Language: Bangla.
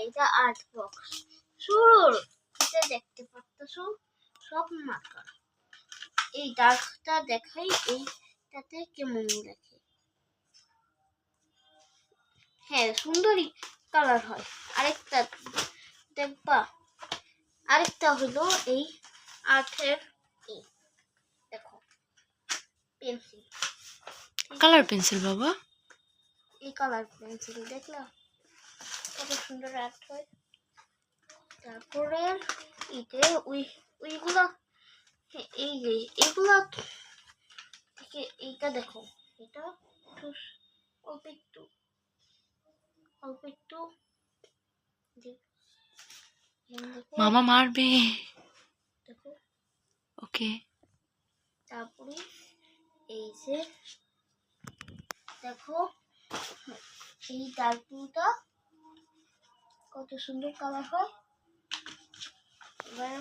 এটা আর্ট বক্স শুরুর এটা দেখতে পাচ্ছ সব মার্কার এই দেখাই এইটাতে কেমন দেখে? হ্যাঁ সুন্দরই কালার হয়। আরেকটা দেখবা। আরেকটা হলো এই আর্টের এই দেখো পেন্সিল কালার পেন্সিল বাবা। এই কালার পেন্সিল দেখলাম কত সুন্দর আর্ট হয়। তারপরে ইতে ওই ওইগুলা হ্যাঁ, এই যে এগুলা থেকে এইটা দেখো। এটা অল্প একটু অল্প একটু মামা মারবে। দেখো। ওকে। তারপরে এই যে দেখো এই ডার্কটা কত সুন্দর কালার হয়। এবার